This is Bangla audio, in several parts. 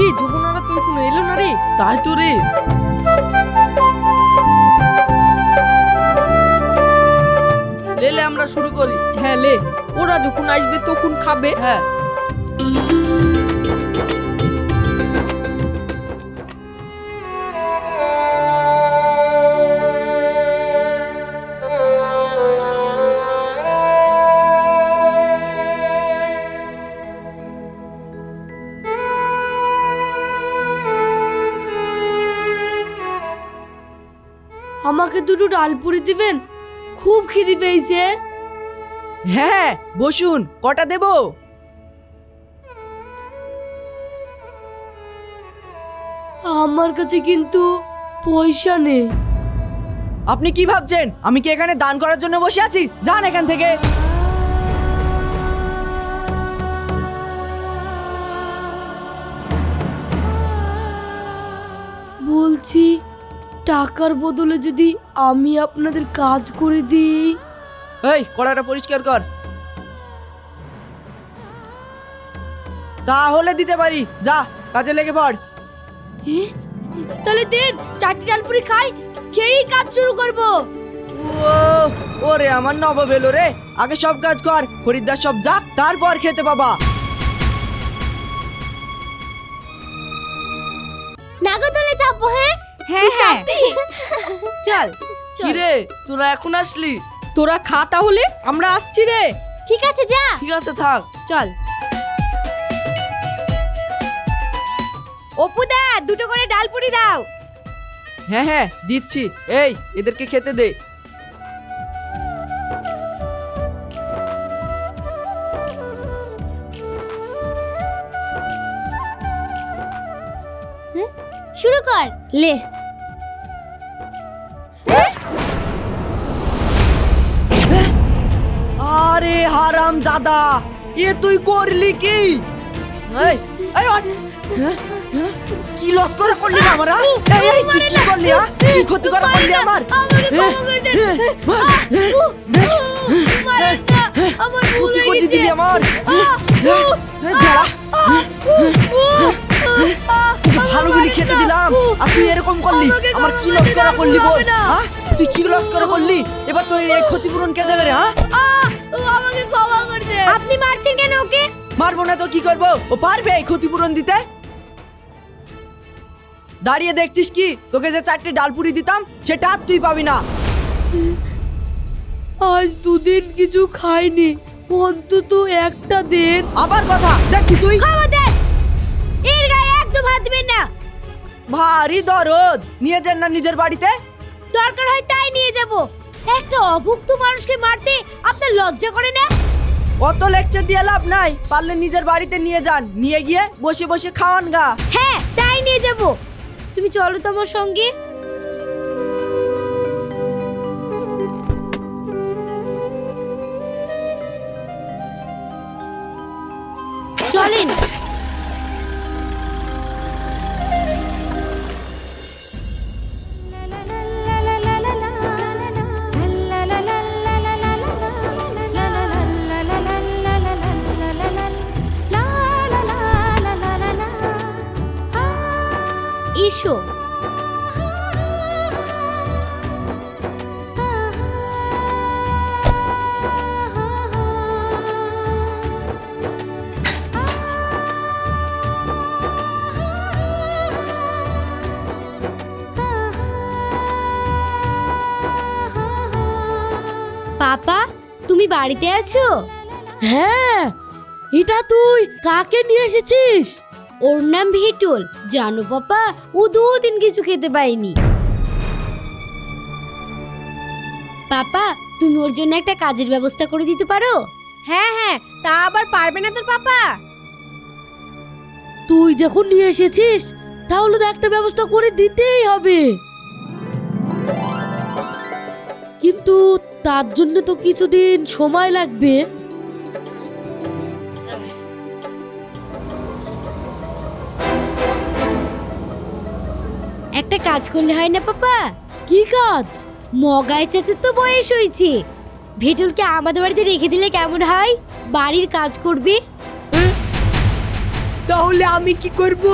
কিরে যমুনারা তো এখনও এলো না রে? তাই তো রে। লেলে আমরা শুরু করি। হ্যাঁ লে ওরা যখন আসবে তখন খাবে। হ্যাঁ। আমাকে দুটো ডালপুরি দিবেন? খুব খিদি পেয়েছে। হ্যাঁ বসুন কটা দেব? আমার কাছে কিন্তু পয়সা নেই। আপনি কি ভাবছেন? আমি কি এখানে দান করার জন্য বসে আছি? যান এখান থেকে। বলছি টাকার বদলে যদি আমি আপনাদের কাজ করে দিই। এই কড়াটা পরিষ্কার কর। তাহলে দিতে পারি। যা কাজে লেগে পড়। এ? তাহলে দেন চারটি ডালপুরি খাই খেয়েই কাজ শুরু করব। ও ওরে আমার নবাব এলো রে। আগে সব কাজ কর খরিদ্দার সব যাক তারপর খেতে পাবা। হ্যাঁ হ্যাঁ। হ্যাঁ চল কি রে তোরা এখন আসলি? তোরা খা তাহলে আমরা আসছি রে। ঠিক আছে যা। ঠিক আছে থাক। চল। অপুদা দুটো করে ডালপুরি দাও। হ্যাঁ হ্যাঁ দিচ্ছি। এই এদেরকে খেতে দে। শুরু কর। লে হারাম জাদা এ তুই করলি কি? এই এই ওঠ। হ্যাঁ? হ্যাঁ? কি লস করে করলি আমার? এই এই তুই কি করলি হ্যাঁ? কি ক্ষতি করে করলি আমার? আমাকে ক্ষমা করে আমার ভুল ক্ষতি হয়ে গেছে। দিলি আমার। তোকে খেতে দিলাম। আর তুই এরকম করলি আমার কি লস করা করলি বল? হ্যাঁ? তুই কি লস করে করলি? এবার তুই এই ক্ষতিপূরণ কে দেবে রে হ্যাঁ! আমাকে ক্ষমা করে দে। আপনি মারছেন কেন ওকে? মারবো না তো কি করব? ও পারবে এই ক্ষতিপূরণ দিতে? দাঁড়িয়ে দেখছিস কি? তোকে যে চারটে ডালপুরি দিতাম সেটা আর তুই পাবি না। আজ দুদিন কিছু খাইনি অন্তত একটা দিন। আবার কথা। দেখি তুই খাবার দেন ভারী দরদ। নিয়ে যান না নিজের বাড়িতে? দরকার হয় তাই নিয়ে যাব। একটা অভুক্ত মানুষকে মারতে আপনার লজ্জা করে না? অত লেকচার দিয়ে লাভ নাই। পারলে নিজের বাড়িতে নিয়ে যান। নিয়ে গিয়ে বসে বসে খাওয়ান গা। হ্যাঁ তাই নিয়ে যাব। তুমি চলো তোমার সঙ্গী সঙ্গে। এসো। পাপা তুমি বাড়িতে আছো? হ্যাঁ এটা তুই কাকে নিয়ে এসেছিস? ওর নাম ভিটুল। জানো পাপা ও দুদিন কিছু খেতে পায়নি। পাপা তুমি ওর জন্য একটা কাজের ব্যবস্থা করে দিতে পারো? হ্যাঁ হ্যাঁ তা আবার পারবে না তোর পাপা। তুই যখন নিয়ে এসেছিস তাহলে তো একটা ব্যবস্থা করে দিতেই হবে। কিন্তু তার জন্য তো কিছুদিন সময় লাগবে। একটা কাজ করলে হয় না পাপা? কি কাজ? মগাই চাচার তো বয়স হয়েছে। ভেটুলকে আমাদের বাড়িতে রেখে দিলে কেমন হয়? বাড়ির কাজ করবে? তাহলে আমি কি করব?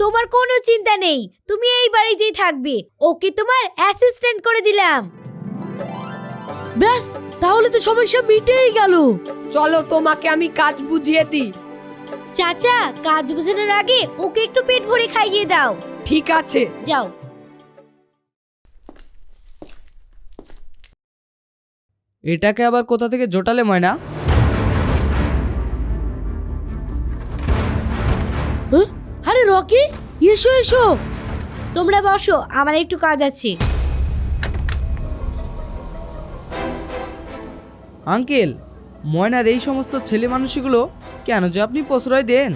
তোমার কোনো চিন্তা নেই তুমি এই বাড়িতেই থাকবে। ওকে তোমার অ্যাসিস্ট্যান্ট করে দিলাম। ব্যাস তাহলে তো সমস্যা মিটেই গেল। চলো তোমাকে আমি কাজ বুঝিয়ে দিই। চাচা কাজ বোঝানোর আগে ওকে একটু পেট ভরে খাইয়ে দাও। ঠিক আছে। যাও। এটাকে আবার কোথা থেকে জোটালে ময়না? হ্যাঁ? আরে রকি এসো এসো। তোমরা বসো আমার একটু কাজ আছে। আঙ্কেল ময়নার এই সমস্ত ছেলে মানুষগুলো কেন যে আপনি প্রশ্রয় দেন?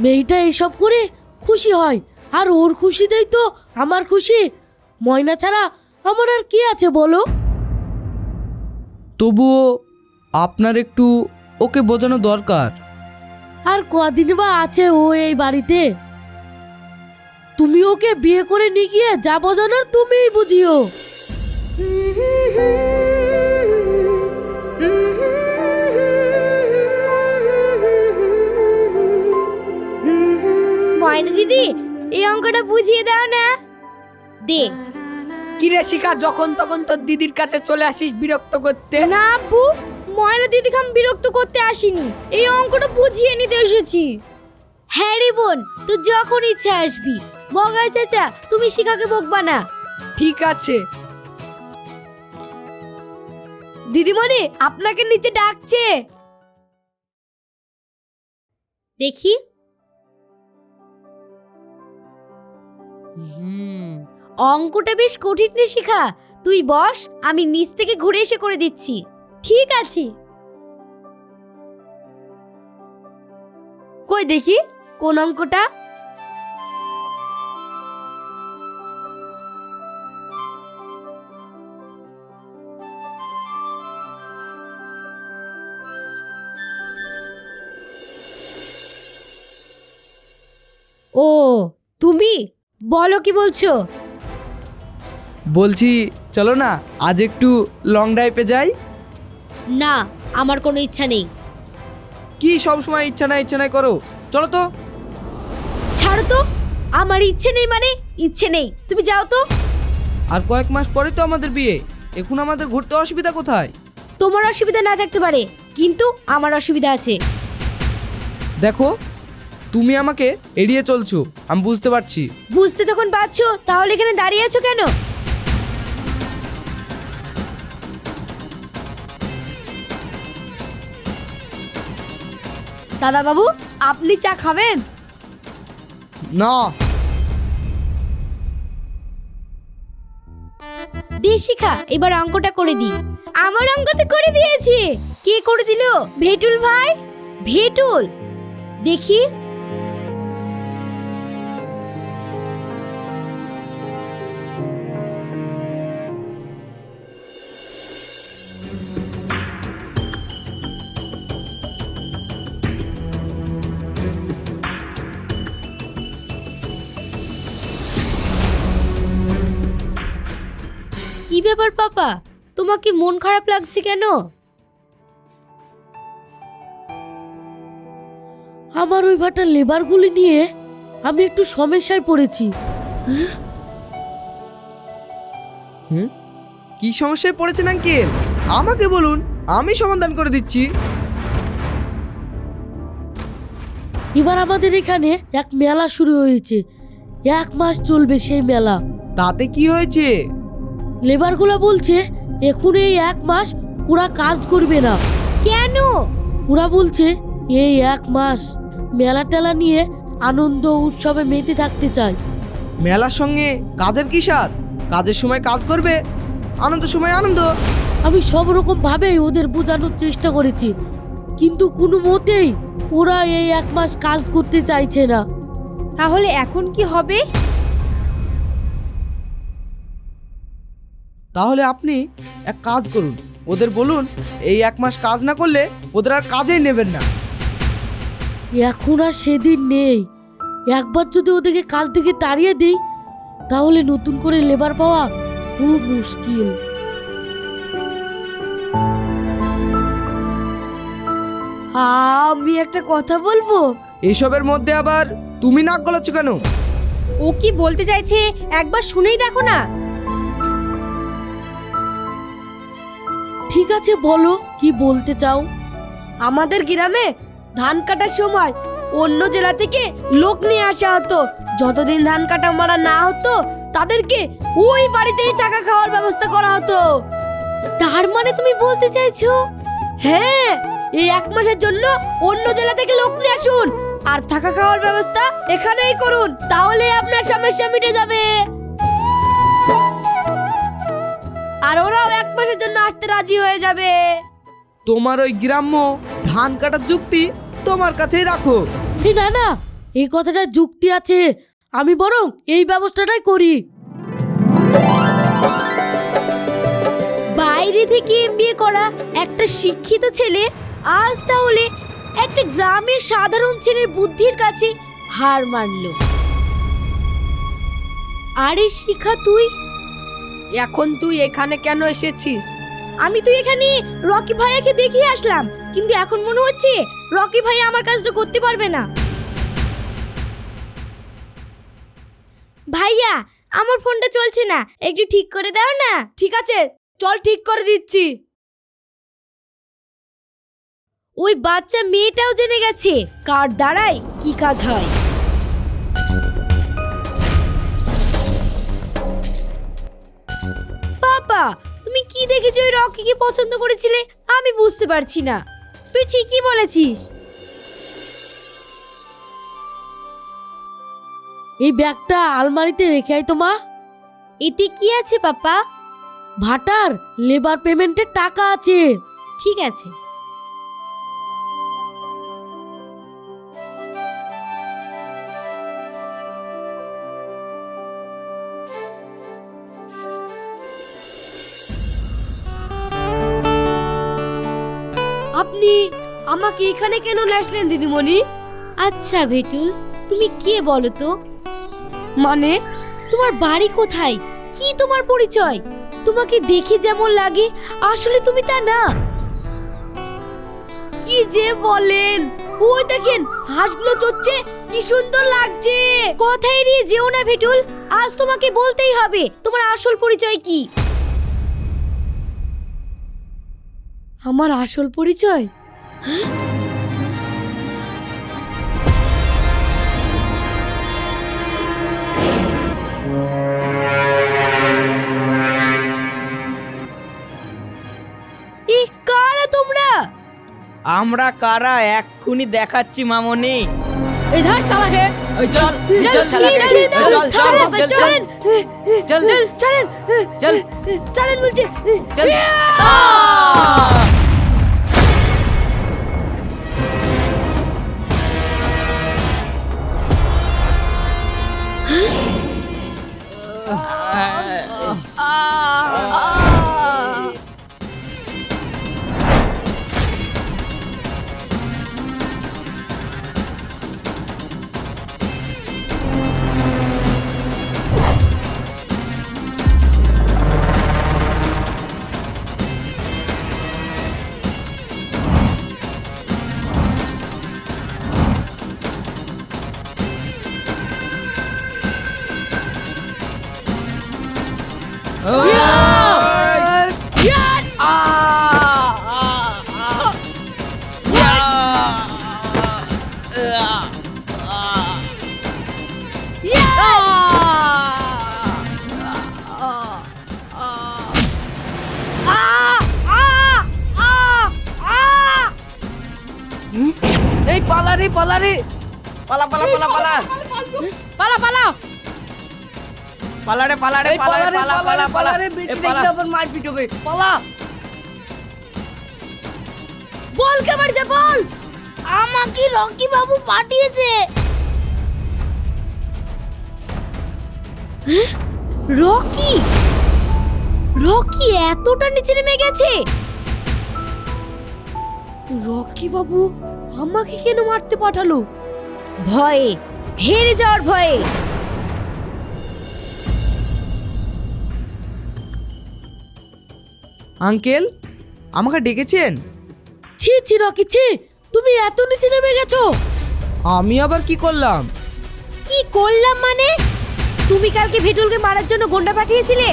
মেয়েটা এসব করে খুশি হয়। আর ওর খুশিতেই তো আমার খুশি। ময়না ছাড়া আমার আর কি আছে বলো? তবুও আপনার একটু ওকে বোঝানো দরকার। আর কদিন বা আছে ও এই বাড়িতে? তুমি ওকে বিয়ে করে নিয়ে গিয়ে যা বোঝানোর তুমিই বুঝিও। এই অঙ্কটা বুঝিয়ে দাও না। দে কিরে শিখা যখন তখন তোর দিদির কাছে চলে আসিস বিরক্ত করতে? না আব্বু ময়না দিদিকে আমি বিরক্ত করতে আসিনি। এই অঙ্কটা বুঝিয়ে নিতে এসেছি। হ্যাঁ রে বোন তুই যখন ইচ্ছা আসবি। মগাই চাচা তুমি শিখাকে বকবা না। ঠিক আছে। দিদিমণি আপনাকে নিচে ডাকছে। দেখি। অঙ্কটা বেশ কঠিন রে শিখা। তুই বস, আমি নিচ থেকে ঘুরে এসে করে দিচ্ছি। ঠিক আছে। কই দেখি, কোন অঙ্কটা? ও বলো কি বলছো? বলছি চলো না আজ একটু লং ড্রাইভে যাই। না আমার কোনো ইচ্ছা নেই। কি সব সময় ইচ্ছা নাই ইচ্ছা নাই করো। চলো তো। ছাড়ো তো আমার ইচ্ছে নেই মানে ইচ্ছে নেই। তুমি যাও তো। আর কয়েক মাস পরে তো আমাদের বিয়ে। এখন আমাদের ঘুরতে অসুবিধা কোথায়? তোমার অসুবিধা না থাকতে পারে কিন্তু আমার অসুবিধা আছে। দেখো তুমি আমাকে এড়িয়ে চলছো আমি বুঝতে পারছি। বুঝতে তখন পারছ? তাহলে এখানে দাঁড়িয়ে আছো কেন? দাদা বাবু আপনি চা খাবেন? না। দি শিখা এবার অঙ্কটা করে দি আমার অঙ্কটা করে দিয়েছে। কে করে দিল? ভেটুল ভাই? ভেটুল। দেখি। কি ব্যাপার পাপা? তোমাকে মন খারাপ লাগছে কেন? আমার ওই ভাটার লেবারগুলি নিয়ে আমি একটু সমস্যায় পড়েছি। হ্যাঁ কি সমস্যায় পড়েছেন আঙ্কেল? আমাকে বলুন আমি সমাধান করে দিচ্ছি। এবার আমাদের এখানে এক মেলা শুরু হয়েছে। এক মাস চলবে সেই মেলা। তাতে কি হয়েছে? লেবারগুলো বলছে এখন এই এক মাস ওরা কাজ করবে না। কেন? ওরা বলছে এই এক মাস মেলা টেলা নিয়ে আনন্দ উৎসবে মেতে থাকতে চায়। মেলার সঙ্গে কাজের কি সাথ কাজের সময় কাজ করবে আনন্দের সময় আনন্দ। আমি সব রকম ভাবেই ওদের বোঝানোর চেষ্টা করেছি কিন্তু কোনো মতেই ওরা এই এক মাস কাজ করতে চাইছে না। তাহলে এখন কি হবে? তাহলে আপনি এক কাজ করুন। ওদের বলুন এই এক মাস কাজ না করলে ওদের আর কাজেই নেবেন না। এখন আর সেদিন নেই। একবার যদি ওদেরকে কাজ থেকে তাড়িয়ে দিই তাহলে নতুন করে লেবার পাওয়া খুব মুশকিল। আমি একটা কথা বলব? এসবের মধ্যে আবার তুমি নাক গলাচ্ছ কেন? ও কি বলতে চাইছে? একবার শুনেই দেখো না। ঠিক আছে বলো কি বলতে চাও? আমাদের গ্রামে ধান কাটার সময় অন্য জেলা থেকে লোক নিয়ে আসা হতো। যতদিন ধান কাটা মারা না হতো তাদেরকে ওই বাড়িতেই টাকা খাওয়ার ব্যবস্থা করা হতো। তার মানে তুমি বলতে চাইছো? হ্যাঁ এই এক মাসের জন্য অন্য জেলা থেকে লোক নিয়ে আসুন। আর থাকা খাওয়ার ব্যবস্থা এখানেই করুন তাহলে আপনার সমস্যা মিটে যাবে। আর ওরাও এক মাসের জন্য আসতে রাজি হয়ে যাবে। তোমার ওই গ্রাম্য ধান কাটার যুক্তি তোমার কাছেই রাখো। না না এই কথাটা যুক্তি আছে। আমি বরং এই ব্যবস্থাটাই করি। বাইরে থেকে এমবিএ করা একটা শিক্ষিত ছেলে আজ তাহলে একটা গ্রামের সাধারণ ছেলের বুদ্ধির কাছে হার মানলো। আরে শিখা তুই এখন তুই এখানে কেন এসেছিস? আমি তুই এখানে রকি ভাইয়াকে দেখিয়ে আসলাম কিন্তু এখন মনে হচ্ছে রকি ভাইয়া আমার কাজটা করতে পারবে না। ভাইয়া আমার ফোনটা চলছে না একটু ঠিক করে দাও না। ঠিক আছে চল ঠিক করে দিচ্ছি। ওই বাচ্চা মেয়েটাও জেনে গেছে কার দ্বারাই কি কাজ হয়। পাপা তুমি কি দেখেছ ওই রকিকে পছন্দ করেছিলে? আমি বুঝতে পারছি না। তুই ঠিকই বলেছিস। এই ব্যাগটা আলমারিতে রেখে আয় তো মা। এতে কি আছে পাপা? ভাটার লেবার পেমেন্টের টাকা আছে। ঠিক আছে। আমাকে এখানে কেন আসলেন দিদিমণি? আচ্ছা ভেটুল তুমি কে বলো তো? মানে? তোমার বাড়ি কোথায়? কি তোমার পরিচয়? তোমাকে দেখে যেমন লাগে আসলে তুমি তা না। কি যে বলেন? ওই দেখেন হাঁসগুলো চড়ছে কি সুন্দর লাগছে। কথা এড়িয়ে যেও না ভেটুল আজ তোমাকে বলতেই হবে তোমার আসল পরিচয় কি? আমার আসল পরিচয়? কারা তোমরা? আমরা কারা? এক্ষুনি দেখাচ্ছি মামনি। এই ধর ওই চল চল, চল শালাকে, চল, চল, চল, চল, চল, চল, চল, চল, ああ পালা রে। পালা পালা পালা পালা। পালা পালা। পালা রে পালা রে পালা রে পালা পালা পালা রে বেঁচে দেখলে আবার মারপিট হবে। পালা। বল কেবার যা বল। আমাকে রকি বাবু পাঠিয়েছে। রকি? রকি এতটা নিচে নেমে গেছে। রকি বাবু? আমাকে কেন মারতে পাঠালো? ভয়ে হেরে যাওয়ার ভয়ে। আঙ্কেল আমাকে ডেকেছেন? ছি ছি রকি ছি তুমি এত নিচে নেমে গেছো। আমি আবার কি করলাম? কি করলাম মানে? তুমি কালকে ভেটুলকে মারার জন্য গোন্ডা পাঠিয়েছিলে?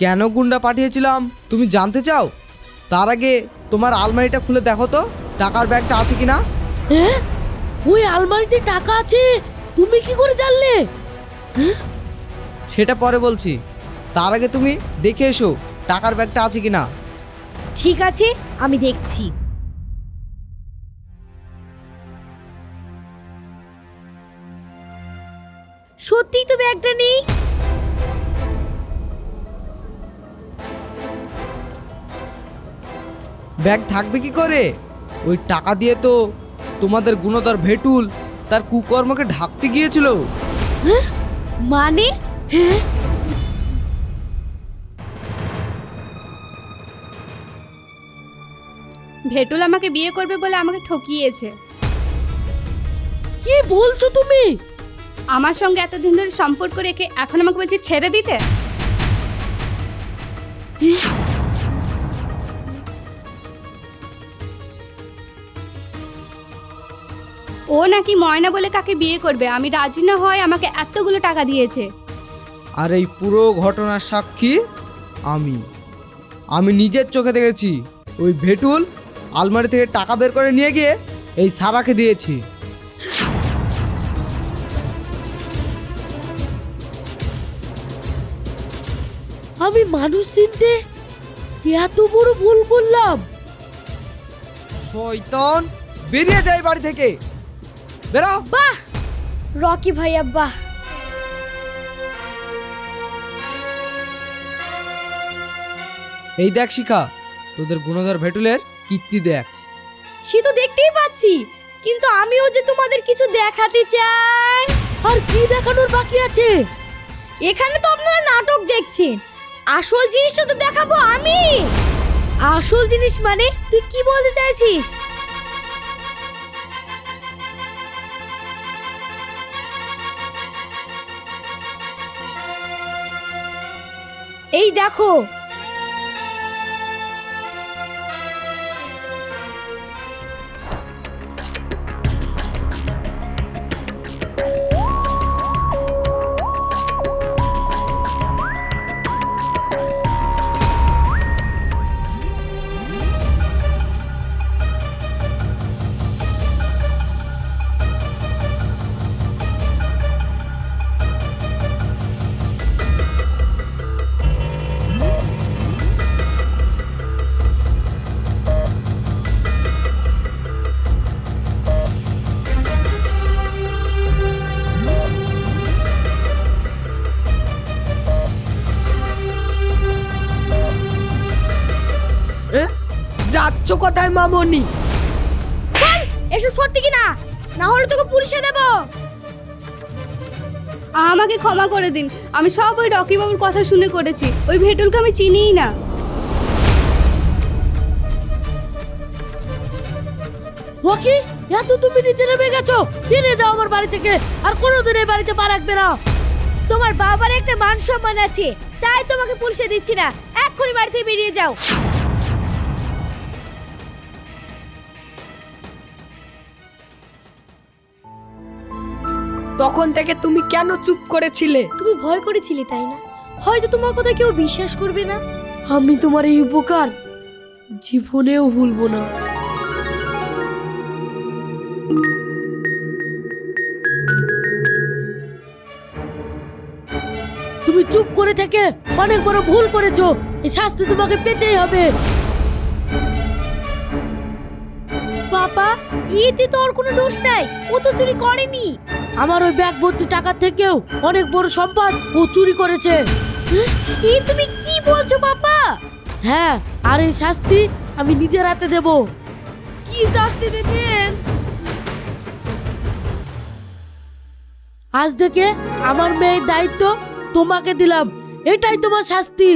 কেন গুন্ডা পাঠিয়েছিলাম? তুমি জানতে চাও? তার আগে তোমার আলমারিটা খুলে দেখো তো টাকার ব্যাগটা আছে কিনা? হ্যাঁ? ওই আলমারিতে টাকা আছে? তুমি কি করে জানলে? সেটা পরে বলছি। তার আগে তুমি দেখে এসো টাকার ব্যাগটা আছে কিনা। ঠিক আছে আমি দেখছি। সত্যিই তো ব্যাগটা নেই? ব্যাগ থাকবে কি করে? ওই টাকা দিয়ে তো তোমাদের গুণধর ভেটুল তার কুকর্মকে ঢাকতে গিয়েছিল। মানে? ভেটুল আমাকে বিয়ে করবে বলে আমাকে ঠকিয়েছে। কি বলছো তুমি? আমার সঙ্গে এতদিন ধরে সম্পর্ক রেখে এখন আমাকে বলছে ছেড়ে দিতে? ও নাকি ময়না বলে কাকে বিয়ে করবে? আমি রাজি না হয় আমাকে এতগুলো টাকা দিয়েছে। আর এই পুরো ঘটনার সাক্ষী আমি। আমি নিজের চোখে দেখেছি। ওই ভেটুল আলমারি থেকে টাকা বের করে নিয়ে গিয়ে এই সারাকে দিয়েছি। আমি মানুষ চিনতে এত বড় ভুল করলাম। শয়তান বেরিয়ে যায় বাড়ি থেকে। বেরাও বাহ রকি ভাইয়া বাহ। এই দেখ শিখা তোদের গুণধর ভেটুলের কীর্তি দেখ। সে তো দেখতেই পাচ্ছি কিন্তু আমিও যে তোমাদের কিছু দেখাতে চাই আর কি দেখানোর বাকি আছে? এখানে তো আপনারা নাটক দেখছেন আসল জিনিসটা তো দেখাবো আমি। আসল জিনিস মানে তুই কি বলতে চাইছিস? এই দেখো যাচ্ছ কোথায় মামনি। বল এসব সত্যি কি না না হলে তোকে পুলিশে দেবো। আমাকে ক্ষমা করে দিন। আমি সব ওই রকি বাবুর কথা শুনে করেছি। ওই ভেটুলকে আমি চিনিই না। ওকি এত তুমি নিচে নেমে গেছো। ফিরে যাও আমার বাড়ি থেকে। আর কোনোদিন এই বাড়িতে পা রাখবে না। তোমার বাবার একটা মান সম্মান আছে। তাই তোমাকে পুলিশে দিচ্ছি না। এক্ষুনি বাড়ি থেকে বেরিয়ে যাও। তখন থেকে তুমি কেন চুপ করেছিলে? তুমি ভয় করেছিলে তাই না? হয়তো তোমার কথা কেউ বিশ্বাস করবে না। আমি তোমার এই উপকার জীবনেও ভুলবো না। তুমি চুপ করে থেকে অনেক বড় ভুল করেছ। এই শাস্তি তোমাকে পেতেই হবে। বাবা এতে তো ওর কোনো দোষ নাই। ও তো চুরি করেনি। আমার ওই ব্যাগ ভর্তি টাকার থেকেও অনেক বড় সম্পদ ও চুরি করেছে। এই তুমি কি বলছো বাবা হ্যাঁ আর এই শাস্তি আমি নিজের হাতে দেব। কি শাস্তি দেবেন? আজ থেকে আমার মেয়ের দায়িত্ব তোমাকে দিলাম। এটাই তোমার শাস্তি।